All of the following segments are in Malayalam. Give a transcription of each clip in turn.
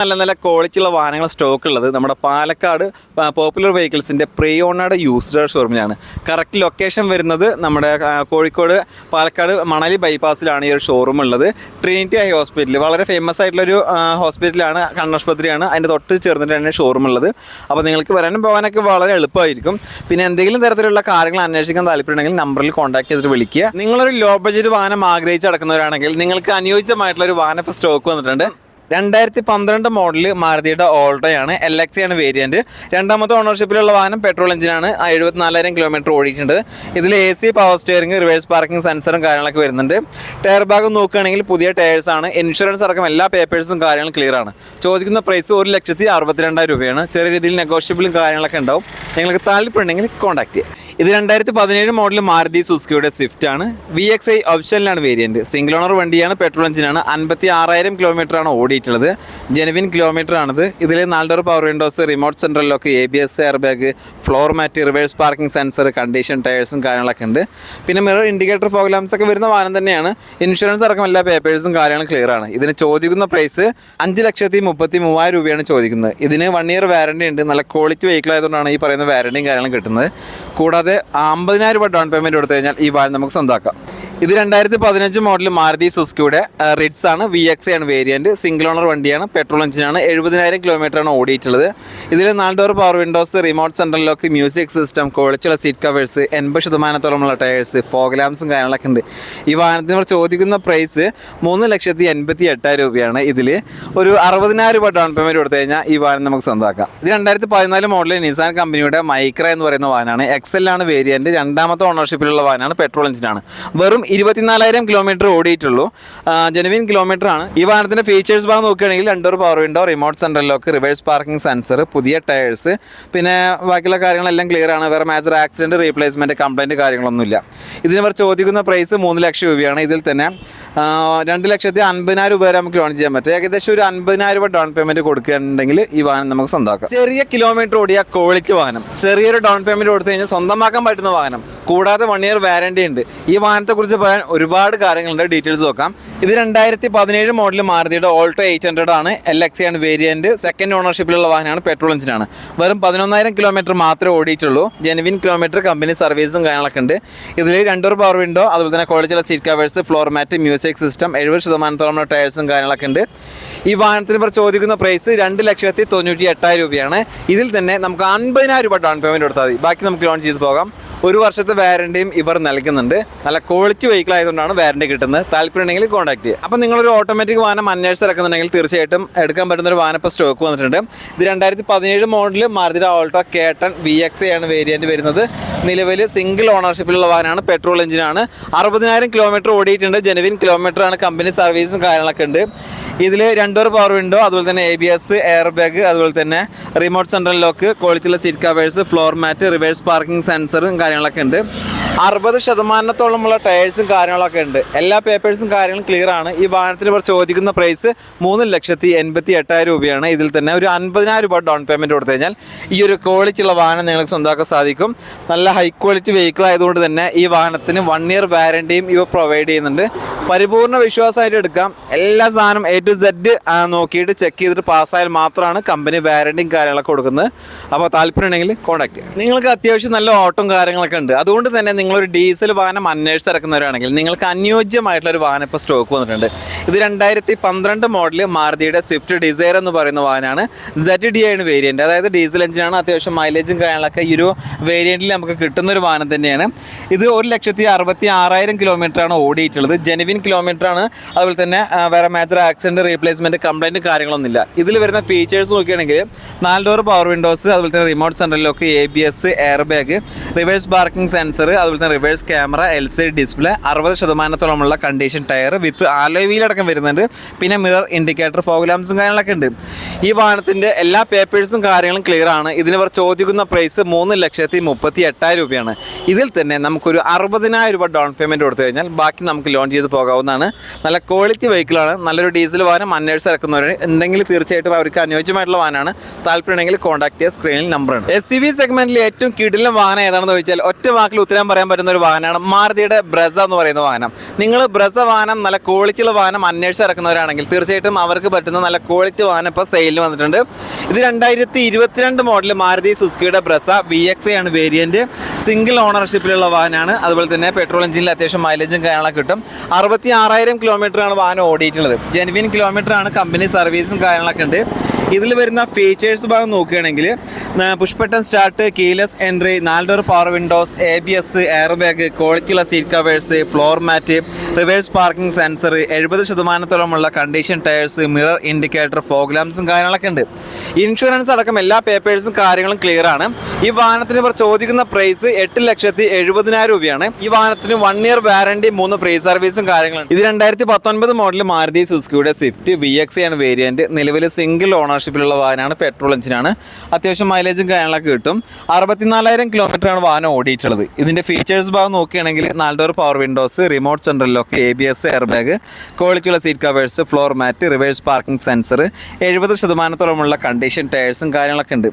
നല്ല നല്ല ക്വാളിറ്റി ഉള്ള വാഹനങ്ങൾ സ്റ്റോക്ക് ഉള്ളത്. നമ്മുടെ പാലക്കാട് പോപ്പുലർ വെഹിക്കിൾസിന്റെ പ്രീ ഓണാട് യൂസ്ഡ് ഷോറൂമിലാണ് കറക്റ്റ് ലൊക്കേഷൻ വരുന്നത് നമ്മുടെ കോഴിക്കോട് പാലക്കാട് മണലി ബൈപ്പാസിലാണ് ഈ ഒരു ഷോറൂം ഉള്ളത്. ട്രിനിറ്റി ഹൈ ഹോസ്പിറ്റൽ വളരെ ഫേമസ് ആയിട്ടുള്ളൊരു ഹോസ്പിറ്റലാണ് കണ്ണാശുപത്രിയാണ്. അതിന്റെ തൊട്ട് ചേർന്നിട്ടാണ് ഷോറൂം ഉള്ളത്. അപ്പോൾ നിങ്ങൾക്ക് വരാനും പോകാനൊക്കെ വളരെ എളുപ്പമായിരിക്കും. പിന്നെ എന്തെങ്കിലും തരത്തിലുള്ള കാര്യങ്ങൾ അന്വേഷിക്കാൻ താല്പര്യമുണ്ടെങ്കിൽ നമ്പറിൽ കോൺടാക്ട് ചെയ്തിട്ട് വിളിക്കുക. നിങ്ങളൊരു ലോ ബഡ്ജറ്റ് വാഹനം ആഗ്രഹിച്ച് നടക്കുന്നവരാണെങ്കിൽ നിങ്ങൾക്ക് അനുയോജ്യമായിട്ടുള്ള ഒരു വാഹനം ഇപ്പോൾ സ്റ്റോക്ക് വന്നിട്ടുണ്ട്. രണ്ടായിരത്തി പന്ത്രണ്ട് മോഡൽ മാരുതിയുടെ ഓൾട്ടോയാണ് എൽ എക്സ് ആണ് വേരിയന്റ് രണ്ടാമത്തെ ഓണർഷിപ്പിലുള്ള വാഹനം പെട്രോൾ എഞ്ചിനാണ് എഴുപത്തിനാലായിരം കിലോമീറ്റർ ഓടിയിട്ടുണ്ട്. ഇതിൽ A C power steering reverse parking സെൻസറും കാര്യങ്ങളൊക്കെ വരുന്നുണ്ട്. ടയർ ഭാഗം നോക്കുകയാണെങ്കിൽ പുതിയ ടയേഴ്സ് ആണ്. ഇൻഷുറൻസ് അടക്കം എല്ലാ പേപ്പേഴ്സും കാര്യങ്ങളും ക്ലിയർ ആണ്. ചോദിക്കുന്ന പ്രൈസ് ഒരു ലക്ഷത്തി അറുപത്തിരണ്ടായിരം രൂപയാണ്. ചെറിയ രീതിയിൽ നെഗോഷ്യബിളും കാര്യങ്ങളൊക്കെ ഉണ്ടാവും. നിങ്ങൾക്ക് താല്പര്യമുണ്ടെങ്കിൽ കോൺടാക്ട് ചെയ്യുക ഇത് രണ്ടായിരത്തി പതിനേഴ് മോഡൽ മാരുതി സുസുക്കിയുടെ സ്വിഫ്റ്റ് ആണ്. വി എക്സ് ഐ ഓപ്ഷനിലാണ് വേരിയന്റ് സിംഗിൾ ഓണർ വണ്ടിയാണ് പെട്രോൾ എഞ്ചിനാണ് അൻപത്തി ആറായിരം കിലോമീറ്റർ ആണ് ഓടിയിട്ടുള്ളത്. ജെനുവിൻ കിലോമീറ്റർ ആണിത്. ഇതിൽ നാല് power windows remote central lock A B S air bag floor mat reverse parking sensor condition ടയേഴ്സും കാര്യങ്ങളൊക്കെ ഉണ്ട്. പിന്നെ മിറർ ഇൻഡിക്കേറ്റർ ഫോഗ്ലാംസ് ഒക്കെ വരുന്ന വാഹനം തന്നെയാണ്. ഇൻഷുറൻസ് അടക്കം എല്ലാ പേപ്പേഴ്സും കാര്യങ്ങളും ക്ലിയർ ആണ്. ഇതിന് ചോദിക്കുന്ന പ്രൈസ് അഞ്ച് ലക്ഷത്തി മുപ്പത്തി മൂവായിരം രൂപയാണ് ചോദിക്കുന്നത്. ഇതിന് വൺ ഇയർ വാറണ്ടി ഉണ്ട്. നല്ല ക്വാളിറ്റി വെഹിക്കിൾ ആയതുകൊണ്ടാണ് ഈ പറയുന്ന വാറണ്ടിയും കാര്യങ്ങളും കിട്ടുന്നത്. കൂടാതെ അമ്പതിനായിരം രൂപ ഡൗൺ പേയ്മെന്റ് കൊടുത്തു കഴിഞ്ഞാൽ ഈ വാഹനം നമുക്ക് സ്വന്തമാക്കാം ഇത് രണ്ടായിരത്തി പതിനഞ്ച് മോഡൽ മാരുതി സുസ്കിയുടെ റിഡ്സ് ആണ് വി എക്സ് ആണ് വേരിയന്റ് സിംഗിൾ ഓണർ വണ്ടിയാണ് പെട്രോൾ എഞ്ചിനാണ് എഴുപതിനായിരം കിലോമീറ്റർ ആണ് ഓടിയിട്ടുള്ളത്. ഇതിൽ നാല് door power windows remote central lock music system ക്വാളിറ്റിയുള്ള സീറ്റ് കവേഴ്സ് എൺപത് ശതമാനത്തോളമുള്ള ടയേഴ്സ് ഫോഗ്ലാംസും കാര്യങ്ങളൊക്കെ ഉണ്ട്. ഈ വാഹനത്തിന് ചോദിക്കുന്ന പ്രൈസ് മൂന്ന് ലക്ഷത്തി എൺപത്തി എട്ടായിരം രൂപയാണ് ഇതിൽ. ഒരു അറുപതിനായിരം രൂപ ഡൗൺ പേയ്മെന്റ് കൊടുത്തു കഴിഞ്ഞാൽ ഈ വാഹനം നമുക്ക് സ്വന്തമാക്കാം. ഇത് രണ്ടായിരത്തി പതിനാല് മോഡൽ നിസാൻ കമ്പനിയുടെ മൈക്ര എന്ന് പറയുന്ന വാഹനമാണ്. എക്സൽ ആണ് വേരിയന്റ് രണ്ടാമത്തെ ഓണർഷിപ്പിലുള്ള വാഹനമാണ് പെട്രോൾ എഞ്ചിനാണ് വെറും ഇരുപത്തിനാലായിരം കിലോമീറ്റർ ഓടിയിട്ടുള്ളൂ. ജെനുവിൻ കിലോമീറ്റർ ആണ്. ഈ വാഹനത്തിന്റെ ഫീച്ചേഴ്സ് ഭാഗം നോക്കുകയാണെങ്കിൽ രണ്ടോർ power window remote central lock reverse parking sensor പുതിയ ടയേഴ്സ് പിന്നെ ബാക്കിയുള്ള കാര്യങ്ങളെല്ലാം ക്ലിയർ ആണ്. വേറെ മേജർ ആക്സിഡന്റ് റീപ്ലേസ്മെന്റ് കംപ്ലൈന്റ് കാര്യങ്ങളൊന്നുമില്ല. ഇതിന് ഇവർ ചോദിക്കുന്ന പ്രൈസ് മൂന്ന് ലക്ഷം രൂപയാണ്. ഇതിൽ തന്നെ രണ്ട് ലക്ഷത്തി അൻപതിനായിരം രൂപ വരെ നമുക്ക് ലോൺ ചെയ്യാൻ പറ്റും. ഏകദേശം ഒരു അൻപതിനായിരം രൂപ ഡൗൺ പേയ്മെന്റ് കൊടുക്കുകയാണെങ്കിൽ ഈ വാഹനം നമുക്ക് സ്വന്തമാക്കാം. ചെറിയ കിലോമീറ്റർ ഓടിയ ക്വാളിറ്റി വാഹനം. ചെറിയൊരു ഡൗൺ പേയ്മെന്റ് കൊടുത്തു കഴിഞ്ഞാൽ സ്വന്തമാക്കാൻ പറ്റുന്ന വാഹനം. കൂടാതെ വൺ ഇയർ വാറണ്ടി ഉണ്ട്. ഈ വാഹനത്തെ കുറിച്ച് പറയാൻ ഒരുപാട് കാര്യങ്ങളുണ്ട്. ഡീറ്റെയിൽസ് നോക്കാം. ഇത് രണ്ടായിരത്തി പതിനേഴ് മോഡൽ മാറുതിയുടെ ഓൾട്ടോ എയ്റ്റ് ഹൺഡ്രഡ് ആണ്. എൽ എക്സ് ആണ് വേരിയന്റ് സെക്കൻഡ് ഓണർഷിപ്പിലുള്ള വാഹനമാണ് പെട്രോൾ എഞ്ചിനാണ് വെറും പതിനൊന്നായിരം കിലോമീറ്റർ മാത്രമേ ഓടിയിട്ടുള്ളൂ. ജെനുവിൻ കിലോമീറ്റർ കമ്പനി സർവീസും കാര്യങ്ങളൊക്കെ ഉണ്ട്. ഇതിൽ രണ്ടൂർ പവർ വിൻഡോ അതുപോലെ തന്നെ ക്വാളിറ്റിയുള്ള seat covers floor mat music system എഴുപത് ശതമാനത്തോളം ടയേഴ്സും കാര്യങ്ങളൊക്കെ ഉണ്ട്. ഈ വാഹനത്തിന് ഇവർ ചോദിക്കുന്ന പ്രൈസ് രണ്ട് ലക്ഷത്തി തൊണ്ണൂറ്റി എട്ടായിരം രൂപയാണ്. ഇതിൽ തന്നെ നമുക്ക് അൻപതിനായിരം രൂപ ഡൗൺ പേയ്മെന്റ് കൊടുത്താൽ മതി. ബാക്കി നമുക്ക് ലോൺ ചെയ്ത് പോകാം. ഒരു വർഷത്തെ വാറണ്ടിയും ഇവർ നൽകുന്നുണ്ട്. നല്ല ക്വാളിറ്റി വെഹിക്കിൾ ആയതുകൊണ്ടാണ് വാറണ്ടി കിട്ടുന്നത്. താല്പര്യമുണ്ടെങ്കിൽ കോൺടാക്ട് ചെയ്യുക. അപ്പോൾ നിങ്ങളൊരു ഓട്ടോമാറ്റിക് വാഹനം അന്വേഷിച്ച് ഇറക്കുന്നുണ്ടെങ്കിൽ തീർച്ചയായിട്ടും എടുക്കാൻ പറ്റുന്ന ഒരു വാഹനം ഇപ്പോൾ സ്റ്റോക്ക് വന്നിട്ടുണ്ട്. ഇത് രണ്ടായിരത്തി പതിനേഴ് model Maruti Alto K ten V X ആണ് വേരിയന്റ് വരുന്നത്. നിലവിൽ സിംഗിൾ ഓണർഷിപ്പിലുള്ള വാഹനമാണ്. പെട്രോൾ എഞ്ചിനാണ് അറുപതിനായിരം കിലോമീറ്റർ ഓടിയിട്ടുണ്ട്. ജെനുവിൻ കിലോമീറ്റർ ആണ് കമ്പനി സർവീസും കാര്യങ്ങളൊക്കെ ഉണ്ട്. ഇതിൽ രണ്ടോർ പവർ വിൻഡോ അതുപോലെ തന്നെ A B S air bag അതുപോലെ തന്നെ റിമോട്ട് സെൻട്രൽ ലോക്ക് ക്വാളിറ്റിയുള്ള seat covers floor mat reverse parking സെൻസറും കാര്യങ്ങളൊക്കെ ഉണ്ട്. അറുപത് ശതമാനത്തോളമുള്ള ടയേഴ്സും കാര്യങ്ങളൊക്കെ ഉണ്ട്. എല്ലാ പേപ്പേഴ്സും കാര്യങ്ങളും ക്ലിയർ ആണ്. ഈ വാഹനത്തിന് ഇവർ ചോദിക്കുന്ന പ്രൈസ് മൂന്ന് ലക്ഷത്തി എൺപത്തി എട്ടായിരം രൂപയാണ്. ഇതിൽ തന്നെ ഒരു അൻപതിനായിരം രൂപ ഡൗൺ പേയ്മെന്റ് കൊടുത്തു കഴിഞ്ഞാൽ ഈ ഒരു ക്വാളിറ്റി ഉള്ള വാഹനം നിങ്ങൾക്ക് സ്വന്തമാക്കാൻ സാധിക്കും. നല്ല ഹൈ ക്വാളിറ്റി വെഹിക്കിൾ ആയതുകൊണ്ട് തന്നെ ഈ വാഹനത്തിന് വൺ ഇയർ വാരണ്ടിയും ഇവ പ്രൊവൈഡ് ചെയ്യുന്നുണ്ട്. പരിപൂർണ വിശ്വാസമായിട്ട് എടുക്കാം. എല്ലാ സാധനം എ ടു സെഡ് നോക്കിയിട്ട് ചെക്ക് ചെയ്തിട്ട് പാസ്സായാൽ മാത്രമാണ് കമ്പനി വാരണ്ടിയും കാര്യങ്ങളൊക്കെ കൊടുക്കുന്നത്. അപ്പോൾ താല്പര്യം ഉണ്ടെങ്കിൽ കോൺടാക്ട് ചെയ്യാം. നിങ്ങൾക്ക് അത്യാവശ്യം നല്ല ഓട്ടം കാര്യങ്ങളൊക്കെ ഉണ്ട്. അതുകൊണ്ട് തന്നെ നിങ്ങളൊരു ഡീസൽ വാഹനം അന്വേഷിച്ച് ഇറക്കുന്നവരാണെങ്കിൽ നിങ്ങൾക്ക് അനുയോജ്യമായിട്ടുള്ള ഒരു വാഹനം ഇപ്പോൾ സ്റ്റോക്ക് വന്നിട്ടുണ്ട്. ഇത് രണ്ടായിരത്തി പന്ത്രണ്ട് മോഡൽ മാരുതിയുടെ സ്വിഫ്റ്റ് ഡിസൈർ എന്ന് പറയുന്ന വാഹനമാണ്. സെറ്റ് ഡി ആണ് വേരിയന്റ് അതായത് ഡീസൽ എഞ്ചിനാണ് അത്യാവശ്യം മൈലേജും കാര്യങ്ങളൊക്കെ ഈ ഒരു വേരിയന്റിൽ നമുക്ക് കിട്ടുന്ന ഒരു വാഹനം തന്നെയാണ്. ഇത് ഒരു ലക്ഷത്തി അറുപത്തി ആറായിരം കിലോമീറ്റർ ആണ് ഓടിയിട്ടുള്ളത്. ജെനുവിൻ കിലോമീറ്റർ ആണ്. അതുപോലെ തന്നെ വേറെ മേജർ ആക്സിഡന്റ് റീപ്ലേസ്മെന്റ് കംപ്ലൈന്റ് കാര്യങ്ങളൊന്നുമില്ല. ഇതിൽ വരുന്ന ഫീച്ചേഴ്സ് നോക്കുകയാണെങ്കിൽ നാല് ഡോർ പവർ വിൻഡോസ് അതുപോലെ തന്നെ remote സെന്ററിലൊക്കെ lock A B S air bag reverse parking sensor അതുപോലെ തന്നെ reverse camera L C display അറുപത് ശതമാനത്തോളമുള്ള കണ്ടീഷൻ ടയർ വിത്ത് അടക്കം വരുന്നുണ്ട്. പിന്നെ മിറർ ഇൻഡിക്കേറ്റർ ഫോഗ്ലാംസും കാര്യങ്ങളൊക്കെ ഉണ്ട്. ഈ വാഹനത്തിന്റെ എല്ലാ പേപ്പേഴ്സും കാര്യങ്ങളും ക്ലിയർ ആണ്. ഇതിന് ഇവർ ചോദിക്കുന്ന പ്രൈസ് മൂന്ന് ലക്ഷത്തി മുപ്പത്തി എട്ടായിരം രൂപയാണ്. ഇതിൽ തന്നെ നമുക്കൊരു അറുപതിനായിരം രൂപ ഡൗൺ പേയ്മെന്റ് കൊടുത്തു കഴിഞ്ഞാൽ ബാക്കി നമുക്ക് ലോൺ ചെയ്ത് പോകാവുന്നതാണ്. നല്ല ക്വാളിറ്റി വെഹിക്കിളാണ് നല്ലൊരു ഡീസൽ വാഹനം അന്വേഷിച്ച് ഇറക്കുന്നവർ എന്തെങ്കിലും തീർച്ചയായിട്ടും അവർക്ക് അനുയോജ്യമായിട്ടുള്ള വാഹനമാണ്. താല്പര്യമുണ്ടെങ്കിൽ കോൺടാക്ട് ചെയ്യുക സ്ക്രീനിൽ നമ്പർ ഉണ്ട്. എസ് സി വി സെഗ്മെന്റിൽ ഏറ്റവും കിടിലം വാഹനം ഏതാണെന്ന് ചോദിച്ചാൽ ഒറ്റ വാക്കിൽ ഉത്തരം പറയാൻ പറയാൻ പറ്റുന്ന ഒരു വാഹനമാണ് മാരുതിയുടെ ബ്രസ എന്ന് പറയുന്ന വാഹനം. നിങ്ങൾ ബ്രസ വാഹനം നല്ല ക്വാളിറ്റിയുള്ള വാഹനം അന്വേഷിച്ച് ഇറക്കുന്നവരാണെങ്കിൽ തീർച്ചയായിട്ടും അവർക്ക് പറ്റുന്ന നല്ല ക്വാളിറ്റി വാഹനം ഇപ്പോൾ സെയിലിൽ വന്നിട്ടുണ്ട്. ഇത് രണ്ടായിരത്തി ഇരുപത്തിരണ്ട് മോഡൽ മാരുതി സുസ്കിയുടെ ബ്രസ വി എക്സ് ആണ് വേരിയന്റ് സിംഗിൾ ഓണർഷിപ്പിലുള്ള വാഹനമാണ്. അതുപോലെ തന്നെ പെട്രോൾ എഞ്ചിനിൽ അത്യാവശ്യം മൈലേജും കാര്യങ്ങളൊക്കെ കിട്ടും. അറുപത്തി ആറായിരം കിലോമീറ്ററാണ് വാഹനം ഓടിയിട്ടുള്ളത്. ജെനുവിൻ കിലോമീറ്ററാണ് കമ്പനി സർവീസും കാര്യങ്ങളൊക്കെ ഉണ്ട്. ഇതിൽ വരുന്ന ഫീച്ചേഴ്സ് ഭാഗം നോക്കുകയാണെങ്കിൽ push button start keyless entry നാല് door power windows A B S air bag ക്വാളിറ്റിയുള്ള seat covers floor mat reverse parking sensor എഴുപത് ശതമാനത്തോളമുള്ള കണ്ടീഷൻ ടയേഴ്സ് മിറർ ഇൻഡിക്കേറ്റർ ഫോഗ്ലാംസും കാര്യങ്ങളൊക്കെ ഉണ്ട്. ഇൻഷുറൻസ് അടക്കം എല്ലാ പേപ്പേഴ്സും കാര്യങ്ങളും ക്ലിയർ ആണ്. ഈ വാഹനത്തിന് ഇവർ ചോദിക്കുന്ന പ്രൈസ് എട്ട് ലക്ഷത്തി എഴുപതിനായിരം രൂപയാണ്. ഈ വാഹനത്തിന് വൺ ഇയർ വാറണ്ടി മൂന്ന് ഫ്രീ സർവീസും കാര്യങ്ങളും ഇത് രണ്ടായിരത്തി പത്തൊൻപത് മോഡൽ മാരുതി സുസുക്കിയുടെ സ്വിഫ്റ്റ് വി എക്സ് ആണ് വേരിയന്റ് നിലവിൽ സിംഗിൾ ഓണർഷിപ്പിലുള്ള വാഹനമാണ് പെട്രോൾ എഞ്ചിനാണ് അത്യാവശ്യം മൈലേജും കാര്യങ്ങളൊക്കെ കിട്ടും. അറുപത്തിനാലായിരം കിലോമീറ്ററാണ് വാഹനം ഓടിയിട്ടുള്ളത്. ഇതിന്റെ ഫീച്ചേഴ്സ് ഭാഗം നോക്കുകയാണെങ്കിൽ നാല് door power windows remote central lock A B S air bag ക്വാളിറ്റിയുള്ള seat covers floor mat reverse parking sensor എഴുപത് ശതമാനത്തോളമുള്ള കണ്ടീഷൻ ടയേഴ്സും കാര്യങ്ങളൊക്കെ ഉണ്ട്.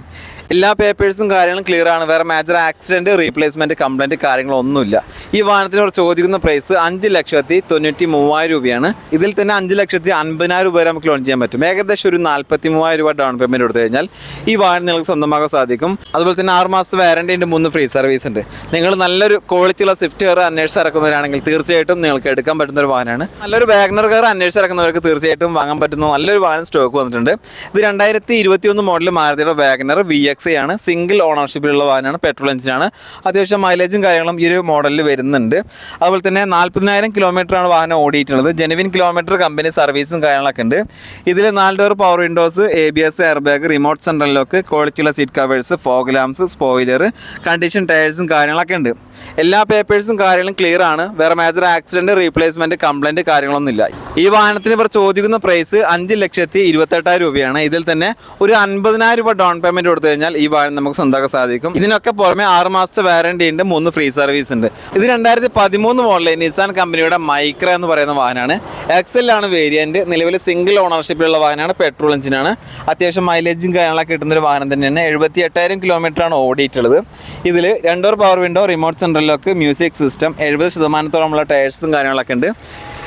എല്ലാ പേപ്പേഴ്സും കാര്യങ്ങളും ക്ലിയർ ആണ്. വേറെ മേജർ ആക്സിഡന്റ് റീപ്ലേസ്മെന്റ് കംപ്ലൈന്റ് കാര്യങ്ങളൊന്നുമില്ല. ഈ വാഹനത്തിന് അവർ ചോദിക്കുന്ന പ്രൈസ് അഞ്ച് ലക്ഷത്തി തൊണ്ണൂറ്റി മൂവായിരം രൂപയാണ്. ഇതിൽ തന്നെ അഞ്ച് ലക്ഷത്തി അൻപതിനായിരം രൂപ നമുക്ക് ലോൺ ചെയ്യാൻ പറ്റും. ഏകദേശം ഒരു നാൽപ്പത്തി മൂവായിരം രൂപ ഡൗൺ പേയ്മെന്റ് കൊടുത്തു കഴിഞ്ഞാൽ. ഈ വാഹനം നിങ്ങൾക്ക് സ്വന്തമാക്കാൻ സാധിക്കും. അതുപോലെ തന്നെ ആറ് മാസത്തെ വാറണ്ടി ഉണ്ട് മൂന്ന് ഫ്രീ സർവീസ് ഉണ്ട്. നിങ്ങൾ നല്ലൊരു ക്വാളിറ്റിയുള്ള സ്വിഫ്റ്റ് കാർ അന്വേഷിച്ച് ഇറക്കുന്നവരാണെങ്കിൽ തീർച്ചയായിട്ടും നിങ്ങൾക്ക് എടുക്കാൻ പറ്റുന്ന ഒരു വാഹനമാണ്. നല്ലൊരു വാഗ്നർ കാർ അന്വേഷിച്ച് ഇറക്കുന്നവർക്ക് തീർച്ചയായിട്ടും വാങ്ങാൻ പറ്റുന്ന നല്ലൊരു വാഹനം സ്റ്റോക്ക് വന്നിട്ടുണ്ട്. ഇത് രണ്ടായിരത്തി ഇരുപത്തി ഒന്ന് മോഡൽ മാരുതിയുടെ വാഗ്നർ വി എക്സ് ആണ്. സിംഗിൾ ഓണർഷിപ്പിലുള്ള വാഹനമാണ് പെട്രോൾ എഞ്ചിനാണ് അത്യാവശ്യം മൈലേജും കാര്യങ്ങളും ഈ ഒരു മോഡലിൽ വരുന്നുണ്ട്. അതുപോലെ തന്നെ നാൽപ്പതിനായിരം കിലോമീറ്ററാണ് വാഹനം ഓടിയിട്ടുള്ളത്. ജെനുവിൻ കിലോമീറ്റർ കമ്പനി സർവീസും കാര്യങ്ങളൊക്കെ ഉണ്ട്. ഇതിൽ നാല് door power windows A B S air bag remote central lock ക്വാളിറ്റിയുള്ള seat covers fog lamps spoiler condition ടയേഴ്സും കാര്യങ്ങളൊക്കെ ഉണ്ട്. എല്ലാ പേപ്പേഴ്സും കാര്യങ്ങളും ക്ലിയർ ആണ്. വേറെ മേജർ ആക്സിഡന്റ് റീപ്ലേസ്മെന്റ് കംപ്ലൈന്റ് കാര്യങ്ങളൊന്നും ഇല്ല ഈ വാഹനത്തിന് ഇവർ ചോദിക്കുന്ന പ്രൈസ് അഞ്ച് ലക്ഷത്തി ഇരുപത്തെട്ടായിരം രൂപയാണ്. ഇതിൽ തന്നെ ഒരു അൻപതിനായിരം രൂപ ഡൗൺ പേയ്മെന്റ് കൊടുത്തു കഴിഞ്ഞാൽ ഈ വാഹനം നമുക്ക് സ്വന്തമാക്കാൻ സാധിക്കും. ഇതിനൊക്കെ പുറമെ ആറ് മാസത്തെ വാറണ്ടി ഉണ്ട് മൂന്ന് ഫ്രീ സർവീസ് ഉണ്ട്. ഇത് രണ്ടായിരത്തി പതിമൂന്ന് മോഡലിൽ നിസാൻ കമ്പനിയുടെ മൈക്ര എന്ന് പറയുന്ന വാഹനമാണ്. എക്സലാണ് വേരിയന്റ് നിലവിൽ സിംഗിൾ ഓണർഷിപ്പിലുള്ള വാഹനമാണ് പെട്രോൾ എഞ്ചിനാണ് അത്യാവശ്യം മൈലേജും കാര്യങ്ങളൊക്കെ കിട്ടുന്ന ഒരു വാഹനം തന്നെയാണ്. എഴുപത്തി എട്ടായിരം കിലോമീറ്റർ ആണ് ഓടിയിട്ടുള്ളത്. ഇതിൽ രണ്ടോർ power window remote central lock music system എഴുപത് ശതമാനത്തോളമുള്ള ടയേഴ്സും കാര്യങ്ങളൊക്കെ ഉണ്ട്.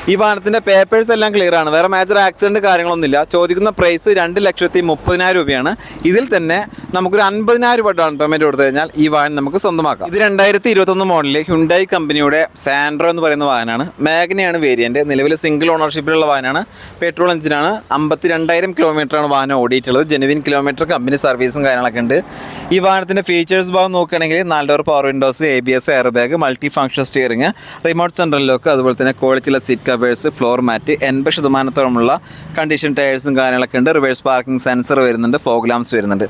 ഈ വാഹനത്തിന്റെ പേപ്പേഴ്സ് എല്ലാം ക്ലിയർ ആണ്. വേറെ മേജർ ആക്സിഡന്റ് കാര്യങ്ങളൊന്നുമില്ല. ചോദിക്കുന്ന പ്രൈസ് രണ്ട് ലക്ഷത്തി മുപ്പതിനായിരം രൂപയാണ്. ഇതിൽ തന്നെ നമുക്കൊരു അൻപതിനായിരം രൂപ ഡൗൺ പേയ്മെന്റ് കൊടുത്തു കഴിഞ്ഞാൽ ഈ വാഹനം നമുക്ക് സ്വന്തമാക്കാം. ഇത് രണ്ടായിരത്തി ഇരുപത്തൊന്ന് മോഡലിൽ ഹുണ്ടായി കമ്പനിയുടെ സാൻഡ്രോ എന്ന് പറയുന്ന വാഹനമാണ്. മാഗ്നയാണ് വേരിയന്റ് നിലവിൽ സിംഗിൾ ഓണർഷിപ്പിലുള്ള വാഹനമാണ്. പെട്രോൾ എഞ്ചിനാണ് അമ്പത്തി രണ്ടായിരം കിലോമീറ്ററാണ് വാഹനം ഓടിയിട്ടുള്ളത്. ജെനുവിൻ കിലോമീറ്റർ കമ്പനി സർവീസും കാര്യങ്ങളൊക്കെ ഉണ്ട്. ഈ വാഹനത്തിന്റെ ഫീച്ചേഴ്സ് ഭാഗം നോക്കുകയാണെങ്കിൽ നാല് door power windows A B S air bag multi function steering remote central lock അതുപോലെ തന്നെ ക്വാളിറ്റിയുള്ള സീറ്റ് കവേഴ്സ് ഫ്ലോർ മാറ്റ് എൺപത് ശതമാനത്തോളമുള്ള കണ്ടീഷൻ ടയേഴ്സും കാര്യങ്ങളൊക്കെ ഉണ്ട്. റിവേഴ്സ് പാർക്കിംഗ് സെൻസർ വരുന്നുണ്ട് ഫോഗ് ലാംസ് വരുന്നുണ്ട്.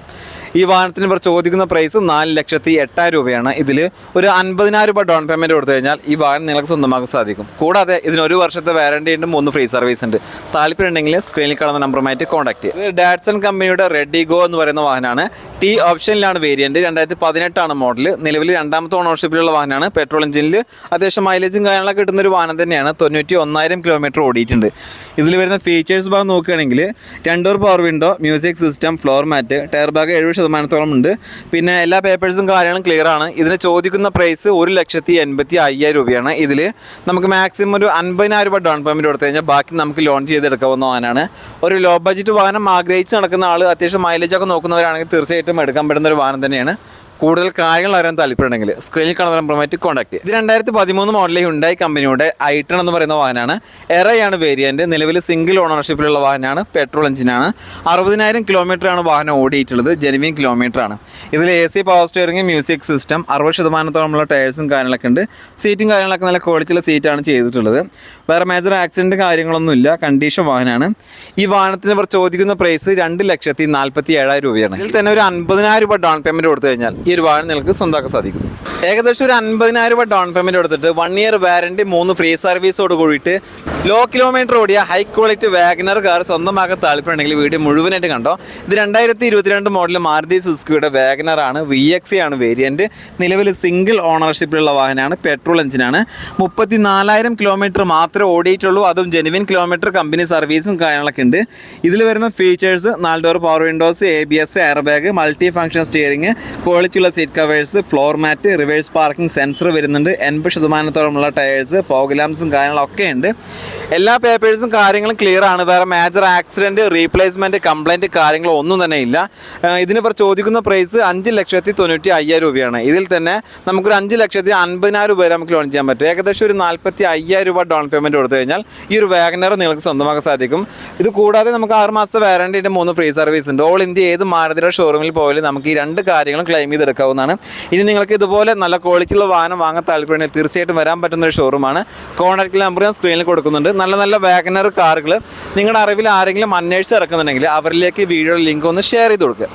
ഈ വാഹനത്തിന് ഇവർ ചോദിക്കുന്ന പ്രൈസ് നാല് ലക്ഷത്തി എട്ടായിരം രൂപയാണ്. ഇതിൽ ഒരു അൻപതിനായിരം രൂപ ഡൗൺ പേയ്മെന്റ് കൊടുത്തു കഴിഞ്ഞാൽ ഈ വാഹനം നിങ്ങൾക്ക് സ്വന്തമാക്കാൻ സാധിക്കും. കൂടാതെ ഇതിന് ഒരു വർഷത്തെ വാറണ്ടി ഉണ്ട് മൂന്ന് ഫ്രീ സർവീസ് ഉണ്ട്. താല്പര്യം ഉണ്ടെങ്കിൽ സ്ക്രീനിൽ കാണുന്ന നമ്പറുമായിട്ട് കോൺടാക്ട് ചെയ്യുക. ഇത് ഡാറ്റ്സൺ കമ്പനിയുടെ റെഡിഗോ എന്ന് പറയുന്ന വാഹനമാണ്. ടി ഓപ്ഷനിലാണ് വേരിയന്റ് രണ്ടായിരത്തി പതിനെട്ടാണ് മോഡൽ നിലവിൽ രണ്ടാമത്തെ ഓണർഷിപ്പിലുള്ള വാഹനമാണ്. പെട്രോൾ എഞ്ചിനിൽ അത്യാവശ്യം മൈലേജും കാര്യങ്ങളൊക്കെ കിട്ടുന്ന ഒരു വാഹനം തന്നെയാണ്. തൊണ്ണൂറ്റി ഒന്നായിരം കിലോമീറ്റർ ഓടിയിട്ടുണ്ട്. ഇതിൽ വരുന്ന ഫീച്ചേഴ്സ് ഭാഗം നോക്കുകയാണെങ്കിൽ രണ്ടോർ power window music system floor mat tyre bag എഴുപത് ശതമാനത്തോളം ഉണ്ട്. പിന്നെ എല്ലാ പേപ്പേഴ്സും കാര്യങ്ങളും ക്ലിയർ ആണ്. ഇതിന് ചോദിക്കുന്ന പ്രൈസ് ഒരു ലക്ഷത്തി എൺപത്തി അയ്യായിരം രൂപയാണ്. ഇതിൽ നമുക്ക് മാക്സിമം ഒരു അൻപതിനായിരം രൂപ ഡൗൺ പേയ്മെന്റ് കൊടുത്തു കഴിഞ്ഞാൽ ബാക്കി നമുക്ക് ലോൺ ചെയ്തെടുക്കാവുന്ന വാഹനമാണ്. ഒരു ലോ ബഡ്ജറ്റ് വാഹനം ആഗ്രഹിച്ച് നടക്കുന്ന ആൾ അത്യാവശ്യം മൈലേജ് ഒക്കെ നോക്കുന്നവരാണെങ്കിൽ തീർച്ചയായിട്ടും എടുക്കാൻ പറ്റുന്ന ഒരു വാഹനം തന്നെയാണ്. കൂടുതൽ കാര്യങ്ങൾ അറിയാൻ താല്പര്യമുണ്ടെങ്കിൽ സ്ക്രീനിൽ കാണുന്ന നമ്പറുമായിട്ട് കോൺടാക്ട് ഇത് രണ്ടായിരത്തി പതിമൂന്ന് മോഡലിൽ ഉണ്ടായി കമ്പനിയുടെ ഐട്ടൺ എന്ന് പറയുന്ന വാഹനമാണ്. എറയാണ് വേരിയന്റ് നിലവിൽ സിംഗിൾ ഓണർഷിപ്പിലുള്ള വാഹനമാണ്. പെട്രോൾ എഞ്ചിനാണ് അറുപതിനായിരം കിലോമീറ്ററാണ് വാഹനം ഓടിയിട്ടുള്ളത്. ജെനുവിൻ ആണ് ഇതിൽ A C power steering music system അറുപത് ശതമാനത്തോളമുള്ള ടയേഴ്സും കാര്യങ്ങളൊക്കെ ഉണ്ട്. സീറ്റും കാര്യങ്ങളൊക്കെ നല്ല ക്വാളിറ്റിയുള്ള സീറ്റാണ് ചെയ്തിട്ടുള്ളത്. വേറെ മേജർ ആക്സിഡന്റ് കാര്യങ്ങളൊന്നുമില്ല കണ്ടീഷൻ വാഹനമാണ്. ഈ വാഹനത്തിന് ഇവർ ചോദിക്കുന്ന പ്രൈസ് രണ്ട് ലക്ഷത്തി നാൽപ്പത്തി ഏഴായിരം രൂപയാണ്. ഇതിൽ തന്നെ ഒരു അൻപതിനായിരം രൂപ ഡൗൺ പേയ്മെന്റ് കൊടുത്തു കഴിഞ്ഞാൽ ഈ ഒരു വാഹനം നിങ്ങൾക്ക് സ്വന്തമാക്കാൻ സാധിക്കും. ഏകദേശം ഒരു അൻപതിനായിരം രൂപ ഡൗൺ പേയ്മെന്റ് കൊടുത്തിട്ട് വൺ ഇയർ വാറണ്ടി മൂന്ന് ഫ്രീ സർവീസോട് കൂടിയിട്ട് ലോ കിലോമീറ്റർ ഓടിയ high quality Wagon R car സ്വന്തമാക്കാൻ താല്പര്യമുണ്ടെങ്കിൽ വീഡിയോ മുഴുവനായിട്ട് കണ്ടോ. ഇത് രണ്ടായിരത്തി ഇരുപത്തിരണ്ട് മോഡൽ മാരുതി സുസുക്കിയുടെ വാഗ്നർ ആണ് വി എക്സ് ആണ് വേരിയന്റ് നിലവിൽ സിംഗിൾ ഓണർഷിപ്പിലുള്ള വാഹനമാണ് പെട്രോൾ എഞ്ചിനാണ് മുപ്പത്തി നാലായിരം കിലോമീറ്റർ മാത്രമേ ഓടിയിട്ടുള്ളൂ. അതും ജെനുവിൻ കിലോമീറ്റർ കമ്പനി സർവീസും കാര്യങ്ങളൊക്കെ ഉണ്ട്. ഇതിൽ വരുന്ന ഫീച്ചേഴ്സ് നാല് door power windows A B S air bag multi function steering quality ക്വാളിറ്റിയുള്ള seat covers floor mat reverse parking sensor വരുന്നുണ്ട്. എൺപത് ശതമാനത്തോളമുള്ള ടയേഴ്സ് ഫോഗ് ലാംപ്സും കാര്യങ്ങളൊക്കെ ഉണ്ട്. എല്ലാ പേപ്പേഴ്സും കാര്യങ്ങളും ക്ലിയർ ആണ്. വേറെ മേജർ ആക്സിഡന്റ് റീപ്ലേസ്മെന്റ് കംപ്ലൈന്റ് കാര്യങ്ങളോ ഒന്നും തന്നെ ഇല്ല. ഇതിന് ഇവർ ചോദിക്കുന്ന പ്രൈസ് അഞ്ച് ലക്ഷത്തി തൊണ്ണൂറ്റി അയ്യായിരം രൂപയാണ്. ഇതിൽ തന്നെ നമുക്കൊരു അഞ്ച് ലക്ഷത്തി അൻപതിനായിരം രൂപ വരെ നമുക്ക് ലോൺ ചെയ്യാൻ പറ്റും. ഏകദേശം ഒരു നാൽപ്പത്തി അയ്യായിരം രൂപ ഡൗൺ പേയ്മെന്റ് കൊടുത്തു കഴിഞ്ഞാൽ ഈ ഒരു വാഗനർ നിങ്ങൾക്ക് സ്വന്തമാക്കാൻ സാധിക്കും. ഇത് കൂടാതെ നമുക്ക് ആറ് മാസത്തെ വാറണ്ടിന്റെ മൂന്ന് ഫ്രീ സർവീസ് ഉണ്ട്. ഓൾ ഇന്ത്യ ഏത് മാരുതിയുടെ ഷോറൂമിൽ പോയാലും നമുക്ക് ഈ രണ്ട് കാര്യങ്ങളും ക്ലെയിം ചെയ്തെടുക്കാവുന്നതാണ് ഇനി നിങ്ങൾക്ക് ഇതുപോലെ നല്ല ക്വാളിറ്റിയുള്ള വാഹനം വാങ്ങാൻ താല്പര്യമുണ്ടെങ്കിൽ തീർച്ചയായിട്ടും വരാൻ പറ്റുന്ന ഒരു ഷോറൂമാണ് കോൺടാക്ട് നമ്പർ ഞാൻ സ്ക്രീനിൽ കൊടുക്കുന്നുണ്ട്. നല്ല നല്ല വാഗനർ കാറുകൾ നിങ്ങളുടെ അറിവിൽ ആരെങ്കിലും അന്വേഷിച്ച് ഇറക്കുന്നുണ്ടെങ്കിൽ അവരിലേക്ക് വീഡിയോ ലിങ്ക് ഒന്ന് ഷെയർ ചെയ്ത് കൊടുക്കുക.